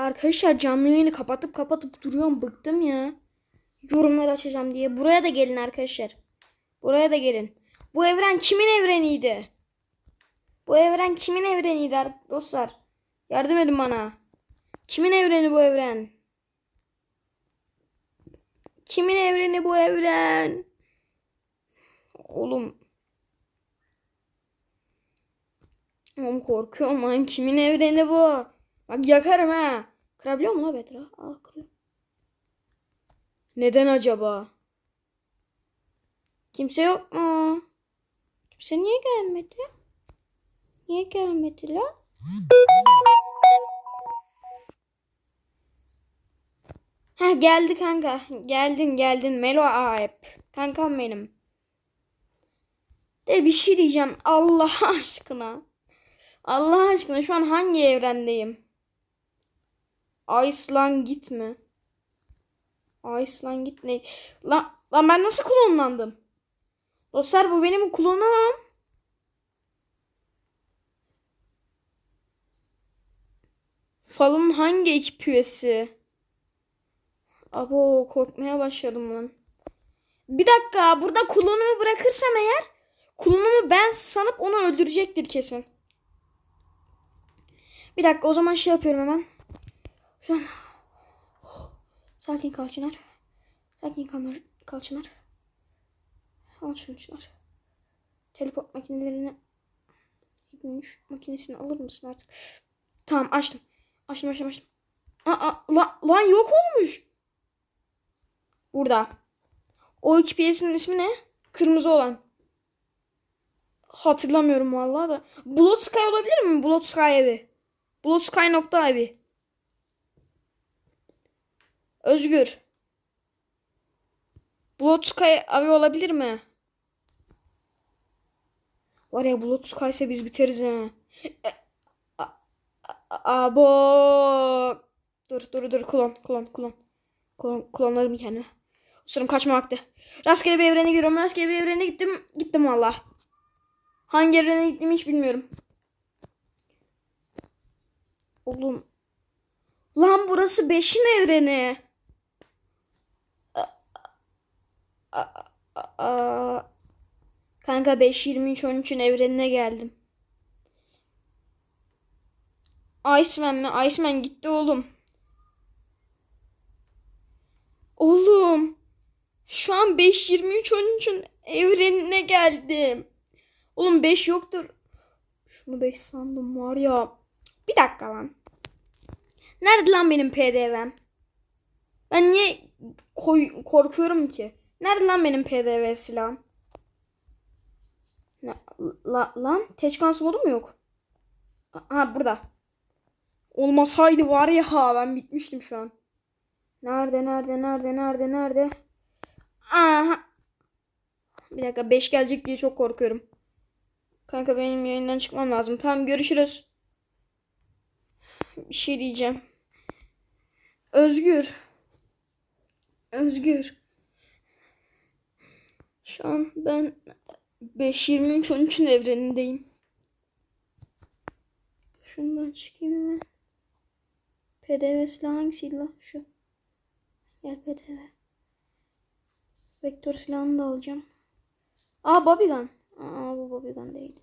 Arkadaşlar canlı yayını kapatıp kapatıp duruyorum. Bıktım ya. Yorumları açacağım diye. Buraya da gelin arkadaşlar. Buraya da gelin. Bu evren kimin evreniydi? Bu evren kimin evreniydi ar- dostlar? Yardım edin bana. Kimin evreni bu evren? Kimin evreni bu evren? Oğlum. Oğlum korkuyorum lan. Kimin evreni bu? Bak yakarım ha. Kırabiliyor mu la Betra? Aa kırıyor. Neden acaba? Kimse yok mu? Kimse niye gelmedi? Niye gelmedi la? Ha geldi kanka. Geldin geldin. Melo Aep. Kankam benim. De bir şey diyeceğim. Allah aşkına. Allah aşkına şu an hangi evrendeyim? Iceland gitme. Iceland git ne? Lan, lan ben nasıl klonlandım? Dostlar bu benim klonum. Fal'ın hangi ekip üyesi? Abo korkmaya başladım lan. Bir dakika burada klonumu bırakırsam eğer klonumu ben sanıp onu öldürecektir kesin. Bir dakika o zaman şey yapıyorum hemen. An sakin kal Çınar. Sakin kal, kal Çınar. Al şunu Çınar. Teleport makinelerini dönüş makinesini alır mısın artık? Tamam açtım. Açtım açtım açtım. Aa, lan, lan yok olmuş. Burada. O iki piyesin ismi ne? Kırmızı olan. Hatırlamıyorum vallahi da. Blood Sky olabilir mi? Blood Sky evi. Blood Sky nokta evi. Özgür. Blood Sky evi olabilir mi? Var ya Blood Sky ise biz biteriz. E, a- Abo. Dur dur dur klon klon klon. Klon, klonlarım kendime. Sırım kaçma vakti. Rastgele bir evrene giriyorum. Rastgele bir evrene gittim. Gittim valla. Hangi evrene gittim hiç bilmiyorum. Oğlum. Lan burası 5'in evreni. Kanka 5 23 13'ün evrenine geldim. Iceman mi? Iceman gitti oğlum. Oğlum. Şu an 5 23 13'ün evrenine geldim. Oğlum 5 yoktur. Şunu 5 sandım var ya. Bir dakika lan. Nerede lan benim PDV'm? Ben niye koy, korkuyorum ki? Nerede lan benim PDV silahım? Ne, la, lan teçkans modu mu yok? Ha burada. Olmasaydı var ya ha ben bitmiştim şu an. Nerede nerede nerede nerede nerede? Aha. Bir dakika 5 gelecek diye çok korkuyorum. Kanka benim yayından çıkmam lazım. Tamam görüşürüz. Bir şey diyeceğim. Özgür. Özgür. Şu an ben 5.23 13'ün evrenindeyim. Şundan çıkayım hemen. PDV silah hangisiydi la? Şu. Gel PDV. Vektör silahını da alacağım. Aa Babigan. Aa bu Babigan değil.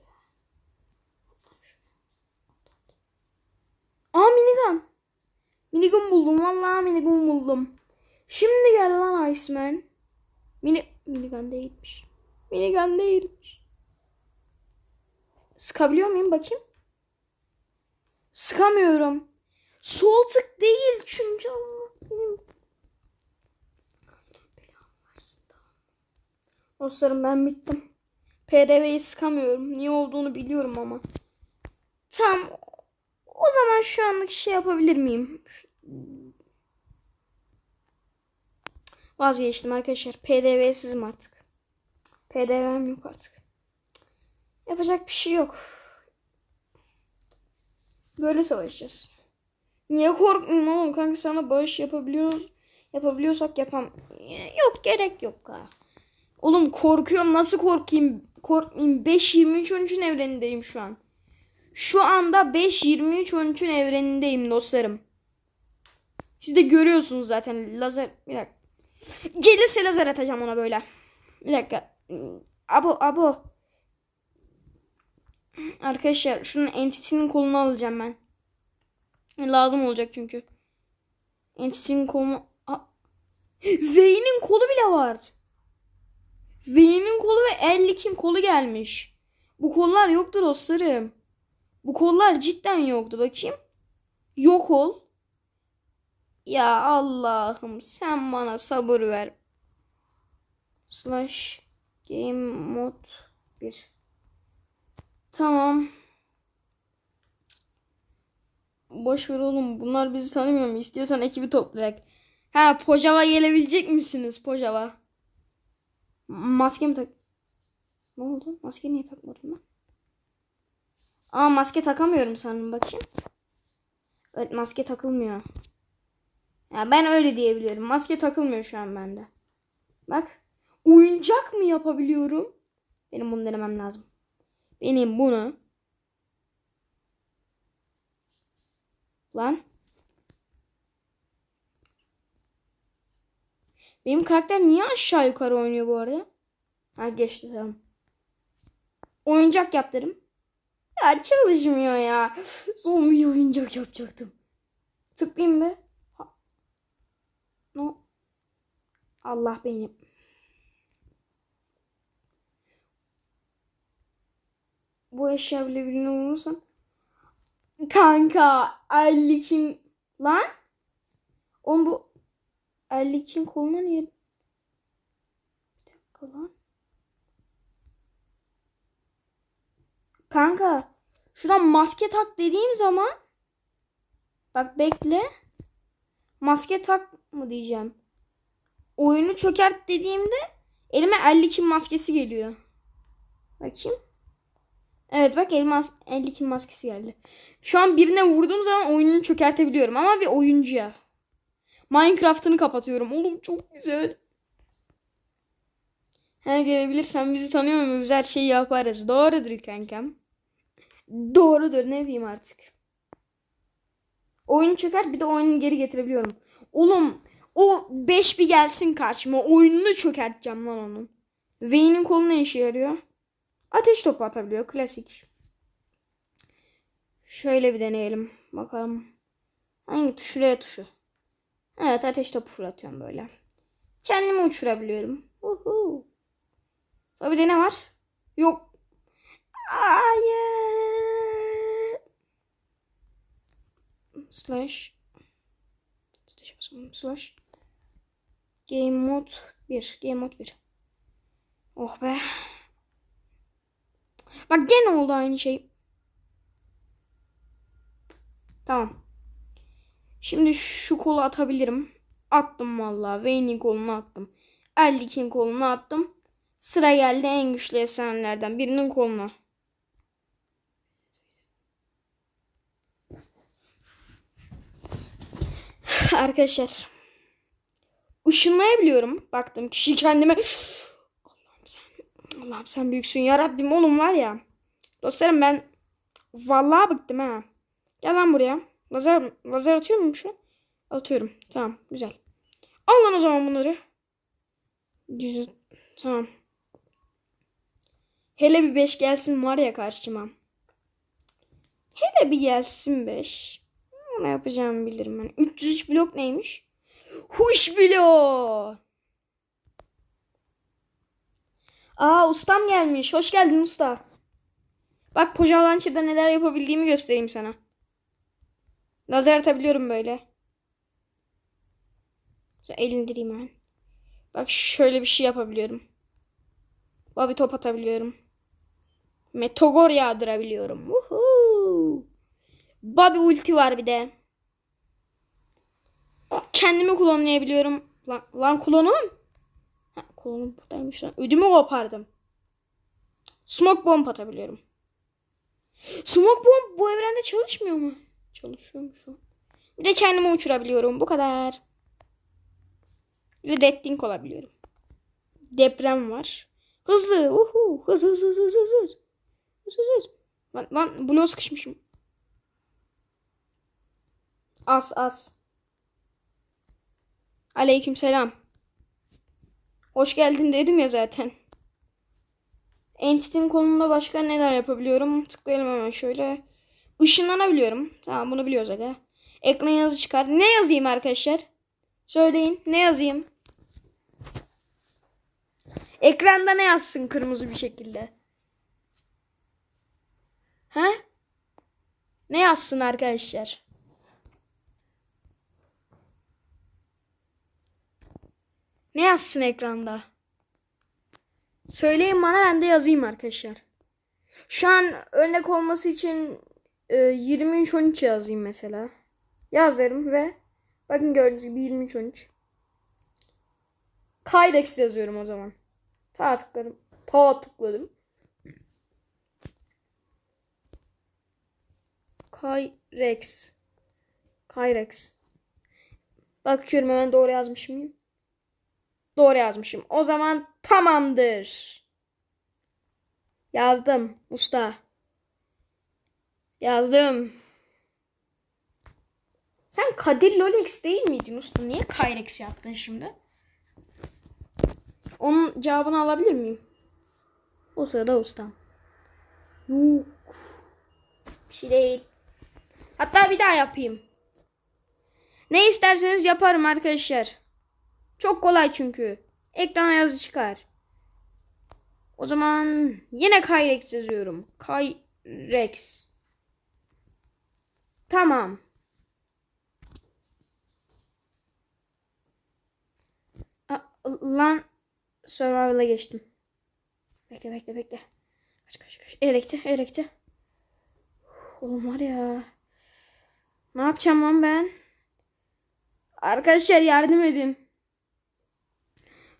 Aa minigun. Minigun buldum. Vallahi minigun buldum. Şimdi gel lan Iceman. Mini minigun değilmiş. Minigun değilmiş. Sıkabiliyor muyum bakayım? Sıkamıyorum. Sol tık değil çünkü Allah benim. Dostlarım ben bittim. PDV'yi sıkamıyorum. Niye olduğunu biliyorum ama. Tam o zaman şu anlık şey yapabilir miyim? Vazgeçtim arkadaşlar. PDV'sizim artık. PDV'm yok artık. Yapacak bir şey yok. Böyle savaşacağız. Niye korkmuyorum oğlum kanka sana bağış yapabiliyoruz. Yapabiliyorsak yapam. Yok gerek yok ha. Oğlum korkuyorum nasıl korkayım? Korkmayayım. 5 23 13'ün evrenindeyim şu an. Şu anda 5 23 13'ün evrenindeyim dostlarım. Siz de görüyorsunuz zaten lazer bir dakika. Gelirse lazer atacağım ona böyle. Bir dakika. Abo abo. Arkadaşlar şunun entity'nin kolunu alacağım ben. Lazım olacak çünkü. Entity'nin kolunu... Zeyn'in kolu bile var. Zeyn'in kolu ve Ellik'in kolu gelmiş. Bu kollar yoktu dostlarım. Bu kollar cidden yoktu. Bakayım. Yok ol. Ya Allah'ım sen bana sabır ver. Slash game mod 1. Tamam. Boş ver oğlum. Bunlar bizi tanımıyor mu? İstiyorsan ekibi toplayak. Ha Pojava gelebilecek misiniz Pojava? Maske mi tak... Ne oldu? Maske niye takmadım ben? Aa maske takamıyorum sanırım. Bakayım. Evet maske takılmıyor. Yani ben öyle diyebiliyorum. Maske takılmıyor şu an bende. Bak. Oyuncak mı yapabiliyorum? Benim bunu denemem lazım. Benim bunu Lan. Benim karakter niye aşağı yukarı oynuyor bu arada? Ha geçti tamam. Oyuncak yaptırım. Ya çalışmıyor ya. Zombi oyuncak yapacaktım. Tıklayayım mı? Allah benim. Bu eşya bile birini bulursan. Kanka 50 kim lan? On bu 50 kim koluna niye? Bir dakika lan. Kanka şuradan maske tak dediğim zaman bak bekle. Maske tak mı diyeceğim oyunu çökert dediğimde elime 52 maskesi geliyor. Bakayım. Evet bak elma 52 maskesi geldi. Şu an birine vurduğum zaman oyununu çökertebiliyorum ama bir oyuncuya. Minecraft'ını kapatıyorum. Oğlum çok güzel. He gelebilirsen bizi tanıyor muyum? Biz her şeyi yaparız. Doğrudur kankam. Doğrudur ne diyeyim artık. Oyunu çöker bir de oyunu geri getirebiliyorum. Oğlum o 5 bir gelsin karşıma. Oyununu çökerteceğim lan onun. Vayne'in kolu ne işe yarıyor? Ateş topu atabiliyor. Klasik. Şöyle bir deneyelim. Bakalım. Hangi tuş? Şuraya tuşu. Evet ateş topu fırlatıyorum böyle. Kendimi uçurabiliyorum. Uhu. Sonra de ne var? Yok. Hayır. Slash. Slash. Slash. Game mode 1. Game mode 1. Oh be. Bak gene oldu aynı şey. Tamam. Şimdi şu kolu atabilirim. Attım valla. Wayne'in kolunu attım. Erlik'in kolunu attım. Sıra geldi en güçlü efsanelerden birinin koluna. Arkadaşlar ışınlayabiliyorum. Baktım kişi kendime Allah'ım sen Allah'ım sen büyüksün ya Rabbim oğlum var ya. Dostlarım ben vallahi bıktım ha. Gel lan buraya. Lazer, lazer atıyor muyum şu? Atıyorum. Tamam. Güzel. Al lan o zaman bunları. Düzü. Tamam. Hele bir 5 gelsin var ya karşıma. Hele bir gelsin 5. Ne yapacağımı bilirim ben. 303 blok neymiş? Huş bile o. Aa ustam gelmiş. Hoş geldin usta. Bak pojalançıda neler yapabildiğimi göstereyim sana. Lazer atabiliyorum böyle. El indireyim ben. Bak şöyle bir şey yapabiliyorum. Bobby top atabiliyorum. Metogor yağdırabiliyorum. Woohoo. Bobby ulti var bir de kendimi klonlayabiliyorum. Lan, lan klonum. Ha, klonum buradaymış lan. Ödümü kopardım. Smoke bomb atabiliyorum. Smoke bomb bu evrende çalışmıyor mu? Çalışıyormuş o. Bir de kendimi uçurabiliyorum. Bu kadar. Bir de death olabiliyorum. Deprem var. Hızlı. Uhu. Hız hız hız hız hız. Hız hız hız. Lan, lan bloğa sıkışmışım. As as. Aleykümselam. Hoş geldin dedim ya zaten. Entity'nin kolunda başka neler yapabiliyorum? Tıklayalım hemen şöyle. Işınlanabiliyorum. Tamam bunu biliyoruz aga. Ekran yazı çıkar. Ne yazayım arkadaşlar? Söyleyin. Ne yazayım? Ekranda ne yazsın kırmızı bir şekilde? He? Ne yazsın arkadaşlar? Ne yazsın ekranda? Söyleyin bana ben de yazayım arkadaşlar. Şu an örnek olması için e, 23-13 yazayım mesela. Yaz derim ve bakın gördüğünüz gibi 23-13. Kyrex yazıyorum o zaman. Ta tıkladım. Ta tıkladım. Kyrex. Kyrex. Bakıyorum hemen doğru yazmış mıyım? Doğru yazmışım. O zaman tamamdır. Yazdım usta. Yazdım. Sen Kadir Lolex değil miydin usta? Niye Kyrex yaptın şimdi? Onun cevabını alabilir miyim? O sırada ustam. Yok. Bir şey değil. Hatta bir daha yapayım. Ne isterseniz yaparım arkadaşlar. Çok kolay çünkü. Ekrana yazı çıkar. O zaman yine Kyrex yazıyorum. Kyrex. Tamam. A- lan Survival'a geçtim. Bekle bekle bekle. Kaç kaç kaç. Elekte elekte. Oğlum var ya. Ne yapacağım lan ben? Arkadaşlar yardım edin.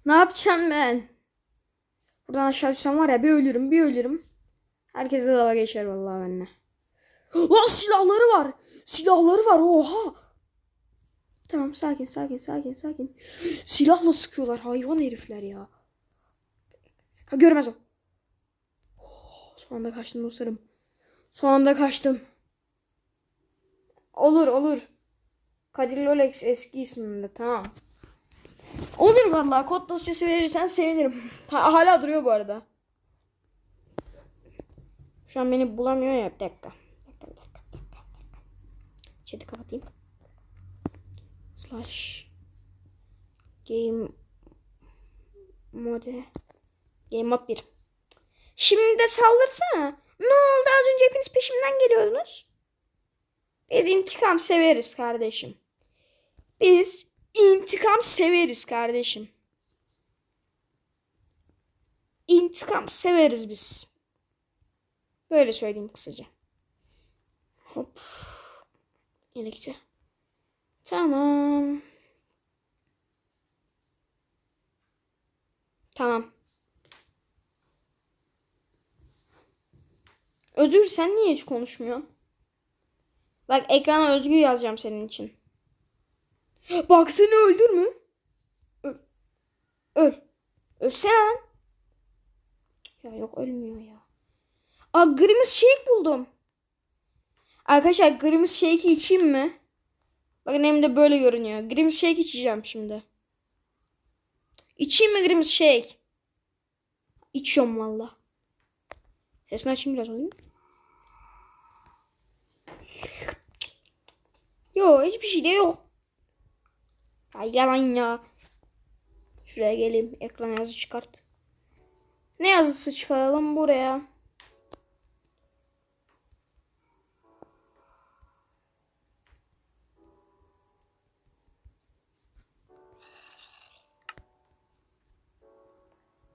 Ne yapacağım ben? Buradan aşağı düşsem var ya bir ölürüm bir ölürüm. Herkes de dalga geçer vallahi benimle. Lan silahları var. Silahları var oha. Tamam sakin sakin sakin sakin. Silahla sıkıyorlar hayvan herifler ya. Ha, görmez o. Oh, son anda kaçtım dostlarım. Son anda kaçtım. Olur olur. Kadir Lolex eski ismimde tamam. Olur vallahi kod dosyası verirsen sevinirim. Ha, hala duruyor bu arada. Şu an beni bulamıyor ya bir dakika. Bir dakika dakika dakika. dakika. Chat'i kapatayım. Slash game mode game mod 1. Şimdi de saldırsana. Ne oldu az önce hepiniz peşimden geliyordunuz. Biz intikam severiz kardeşim. Biz intikam severiz kardeşim. İntikam severiz biz. Böyle söyleyeyim kısaca. Hop. Yelekçe. Tamam. Tamam. Özür sen niye hiç konuşmuyorsun? Bak ekrana özgür yazacağım senin için. Bak seni öldür mü? Öl. Öl. Ölsene lan. Ya yok ölmüyor ya. Aa Grimace Shake buldum. Arkadaşlar Grimace Shake'i içeyim mi? Bakın hem de böyle görünüyor. Grimace Shake içeceğim şimdi. İçeyim mi Grimace Shake? İçiyorum valla. Sesini açayım biraz oyun. Yo hiçbir şey de yok. Ya yalan ya. Şuraya geleyim. Ekran yazı çıkart. Ne yazısı çıkaralım buraya?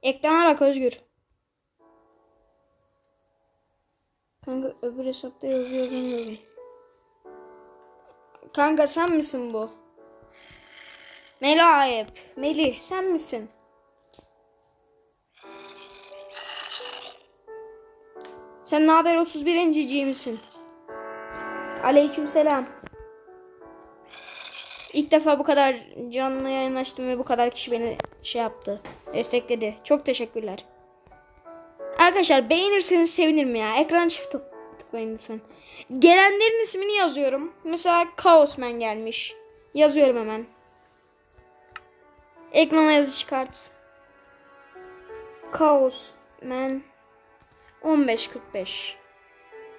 Ekrana bak Özgür. Kanka öbür hesapta yazı yazamıyorum. Kanka sen misin bu? Melih Melih sen misin? Sen ne haber 31. cici misin? Aleykümselam. İlk defa bu kadar canlı yayın açtım ve bu kadar kişi beni şey yaptı. Destekledi. Çok teşekkürler. Arkadaşlar beğenirseniz sevinirim ya. Ekran çift tık- tıklayın lütfen. Gelenlerin ismini yazıyorum. Mesela Kaosman gelmiş. Yazıyorum hemen. Ekrana yazı çıkart. Kaos Man 1545.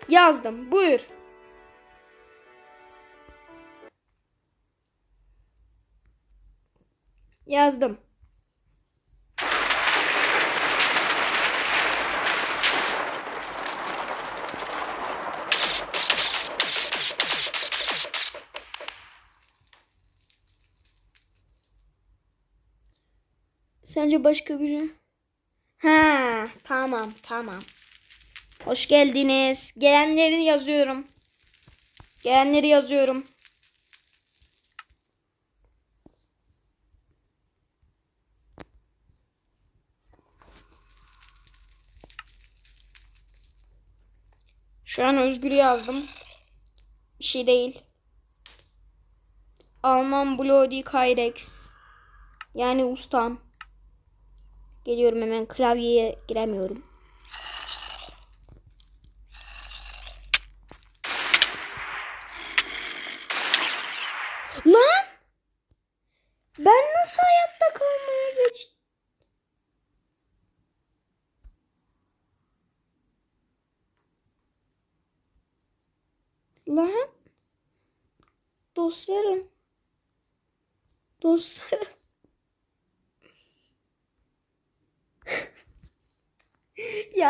Yazdım. Buyur. Yazdım. Sence başka biri? Ha, tamam, tamam. Hoş geldiniz. Gelenleri yazıyorum. Gelenleri yazıyorum. Şu an Özgür yazdım. Bir şey değil. Alman Bloody Kyrex. Yani ustam. Geliyorum hemen klavyeye giremiyorum. Lan! Ben nasıl hayatta kalmaya geçtim? Lan! Dostlarım. Dostlarım. Ya